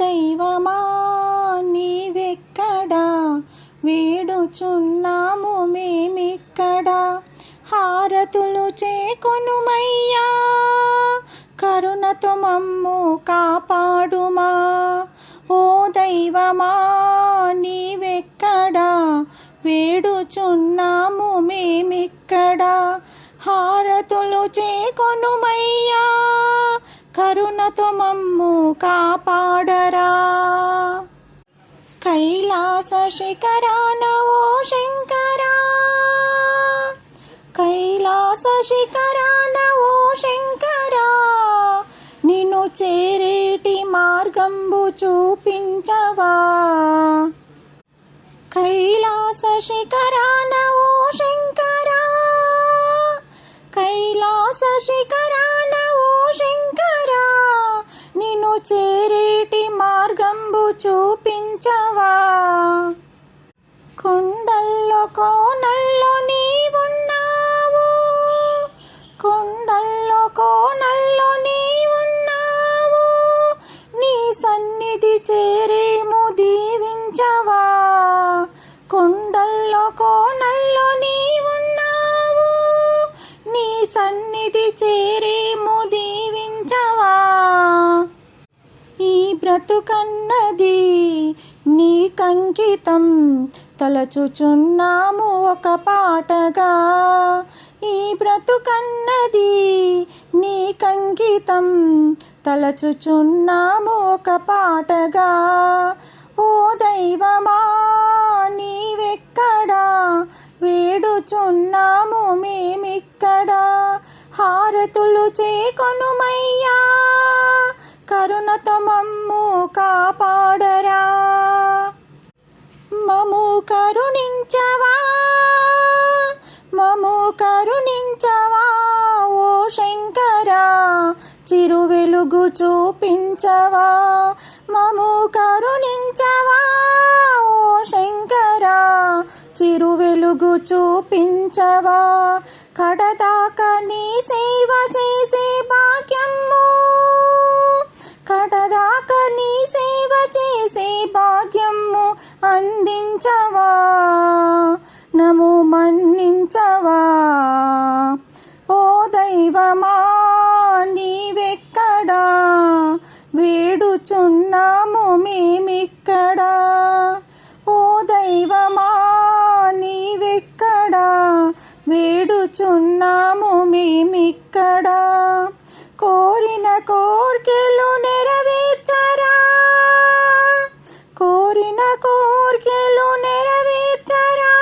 దైవమా నీవెక్కడా వేడుచున్నాము మేమిక్కడా. హారతులు చేకొనుమయ్యా. కరుణతో మమ్ము కాపాడుమా. ఓ దైవమా నీవెక్కడా వేడుచున్నాము మేమిక్కడా. హారతులు చేకొనుమయ్యా. కరుణతో మమ్ము కాపాడ శిఖరాన ఓ శంకరా. కైలాస శిఖరాన ఓ శంకరా. నిన్ను చేరేటి మార్గంబు చూపించవా. కైలాస శిఖరాన ఓ శంకరా. కైలాస శిఖరాన ఓ శంకరా. నిన్ను చేరేటి మార్గంబు చూపించవా? కొండల్లో కోనల్లో నీవున్నావు. కొండల్లో కోనల్లో నీవున్నావు. నీ సన్నిధి చేరేము దీవించవా? కొండల్లో కోనల్లో బ్రతుకన్నది నీకంకితం తలచుచున్నాము ఒక పాటగా. ఈ బ్రతుకన్నది నీకంకితం తలచుచున్నాము ఒక పాటగా. ఓ దైవమా నీవెక్కడా? వేడుచున్నాము మేమిక్కడ. హారతులు చేకొనుమయ్యా. కరుణతమం కరుణించవా? మము కరుణించవా? ఓ శంకరా చిరు వెలుగు చూపించవా? మము కరుణించవా? ఓ శంకరా చిరు వెలుగు చూపించవా? కడదాక నీ సేవ చేసే భాగ్య నిలుచున్నాము మేమిక్కడ. కోరిన కోర్కెలు నెరవేర్చరా? కోరిన కోర్కెలు నెరవేర్చరా?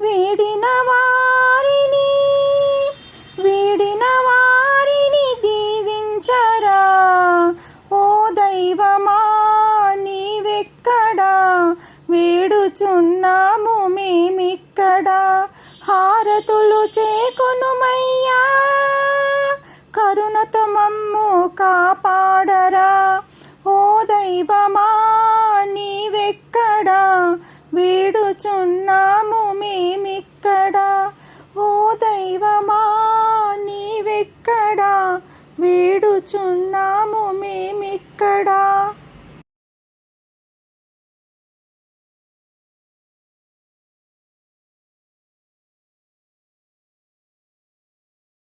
వీడిన వారిని వీడిన వారిని దీవించరా? ఓ దైవమా నీవెక్కడా? వేడుచున్నాము మేమిక్కడా. హారతులు చేకొనుమయ్యా. కరుణతో మమ్ము కాపాడరా. ఓ దైవమా నీవెక్కడా? వీడుచున్నాము మేమిక్కడా. ఓ దైవమా నీవెక్కడా? వేడుచున్నాము మేమిక్కడా.